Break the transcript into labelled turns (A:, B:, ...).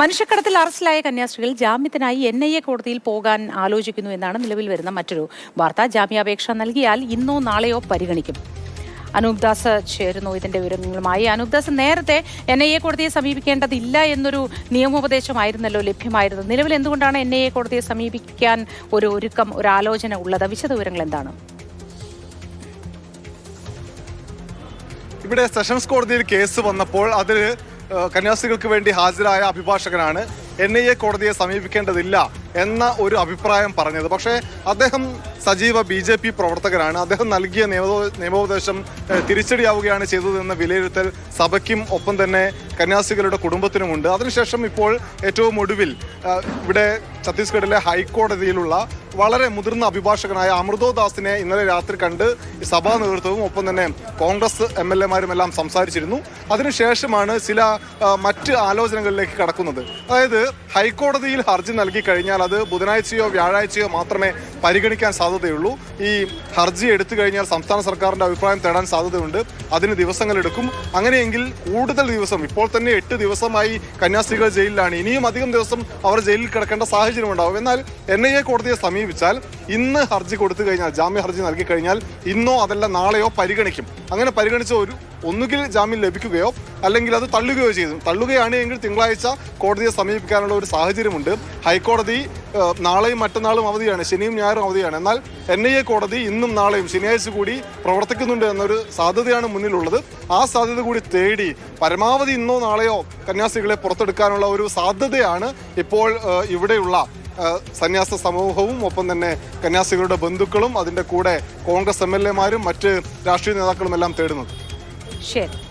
A: മനുഷ്യക്കടത്തിൽ അറസ്റ്റിലായ കന്യാസ്ത്രീകൾ ജാമ്യത്തിനായി എൻ ഐ എ കോടതിയിൽ പോകാൻ ആലോചിക്കുന്നു എന്നാണ് നിലവിൽ വരുന്ന മറ്റൊരു വാർത്ത. ജാമ്യാപേക്ഷ നൽകിയാൽ ഇന്നോ നാളെയോ പരിഗണിക്കും. അനൂപ് ദാസ് ചേരുന്നു ഇതിന്റെ വിവരങ്ങളുമായി. അനൂപ് ദാസ് നേരത്തെ എൻ ഐ എ കോടതിയെ സമീപിക്കേണ്ടതില്ല എന്നൊരു നിയമോപദേശമായിരുന്നല്ലോ ലഭ്യമായിരുന്നത് നിലവിൽ എന്തുകൊണ്ടാണ് എൻ ഐ എ കോടതിയെ സമീപിക്കാൻ ഒരു ഒരുക്കം ഒരു ആലോചന ഉള്ളത്? വിശദവിവരങ്ങൾ എന്താണ്?
B: ഇവിടെ സെഷൻസ് കോടതിയിൽ കേസ് വന്നപ്പോൾ അതിൽ കന്യാസ്ത്രീകൾക്ക് വേണ്ടി ഹാജരായ അഭിഭാഷകനാണ്. എൻ ഐ എ കോടതിയെ സമീപിക്കേണ്ടതില്ല. എന്ന ഒരു അഭിപ്രായം പറഞ്ഞത്. പക്ഷേ അദ്ദേഹം സജീവ ബി ജെ പി പ്രവർത്തകരാണ്. അദ്ദേഹം നൽകിയ നിയമോ- നിയമോപദേശം തിരിച്ചടിയാവുകയാണ് ചെയ്തതെന്ന വിലയിരുത്തൽ സഭയ്ക്കും ഒപ്പം തന്നെ കന്യാസികളുടെ കുടുംബത്തിനുമുണ്ട്. അതിനുശേഷം ഇപ്പോൾ ഏറ്റവും ഒടുവിൽ ഇവിടെ ഛത്തീസ്ഗഡിലെ ഹൈക്കോടതിയിലുള്ള വളരെ മുതിർന്ന അഭിഭാഷകനായ അമൃതോ ദാസിനെ ഇന്നലെ രാത്രി കണ്ട് സഭാ നേതൃത്വവും ഒപ്പം തന്നെ കോൺഗ്രസ് എം എൽ എമാരും എല്ലാം സംസാരിച്ചിരുന്നു. അതിനുശേഷമാണ് ചില മറ്റ് ആലോചനകളിലേക്ക് കടക്കുന്നത്. അതായത് ഹൈക്കോടതിയിൽ ഹർജി നൽകി കഴിഞ്ഞാൽ അത് ബുധനാഴ്ചയോ വ്യാഴാഴ്ചയോ മാത്രമേ പരിഗണിക്കാൻ സാധ്യതയുള്ളൂ. ഈ ഹർജി എടുത്തു കഴിഞ്ഞാൽ സംസ്ഥാന സർക്കാരിന്റെ അഭിപ്രായം തേടാൻ സാധ്യതയുണ്ട്. അതിന് ദിവസങ്ങൾ എടുക്കും. അങ്ങനെയെങ്കിൽ കൂടുതൽ ദിവസം ഇപ്പോൾ തന്നെ എട്ട് ദിവസമായി കന്യാസ്ത്രീകൾ ജയിലിലാണ്. ഇനിയും അധികം ദിവസം അവർ ജയിലിൽ കിടക്കേണ്ട സാഹചര്യം ഉണ്ടാവും. എന്നാൽ എൻ ഐ എ കോടതിയെ സമീപിച്ചാൽ ഇന്ന് ഹർജി കൊടുത്തു കഴിഞ്ഞാൽ ജാമ്യ ഹർജി നൽകി കഴിഞ്ഞാൽ ഇന്നോ അതല്ല നാളെയോ പരിഗണിക്കും. അങ്ങനെ പരിഗണിച്ച ഒരു ഒന്നുകിൽ ജാമ്യം ലഭിക്കുകയോ അല്ലെങ്കിൽ അത് തള്ളുകയോ ചെയ്തു. തള്ളുകയാണ് എങ്കിൽ തിങ്കളാഴ്ച കോടതിയെ സമീപിക്കാനുള്ള ഒരു സാഹചര്യമുണ്ട്. ഹൈക്കോടതി നാളെയും മറ്റന്നാളും അവധിയാണ്. ശനിയും ഞായറും അവധിയാണ്. എന്നാൽ എൻ ഐ എ കോടതി ഇന്നും നാളെയും ശനിയാഴ്ച കൂടി പ്രവർത്തിക്കുന്നുണ്ട് എന്നൊരു സാധ്യതയാണ് മുന്നിലുള്ളത്. ആ സാധ്യത കൂടി തേടി പരമാവധി ഇന്നോ നാളെയോ കന്യാസ്ത്രീകളെ പുറത്തെടുക്കാനുള്ള ഒരു സാധ്യതയാണ് ഇപ്പോൾ ഇവിടെയുള്ള സന്യാസ സമൂഹവും ഒപ്പം തന്നെ കന്യാസ്ത്രീകളുടെ ബന്ധുക്കളും അതിന്റെ കൂടെ കോൺഗ്രസ് എം എൽ എമാരും മറ്റ് രാഷ്ട്രീയ നേതാക്കളും എല്ലാം തേടുന്നത്.
A: Shit.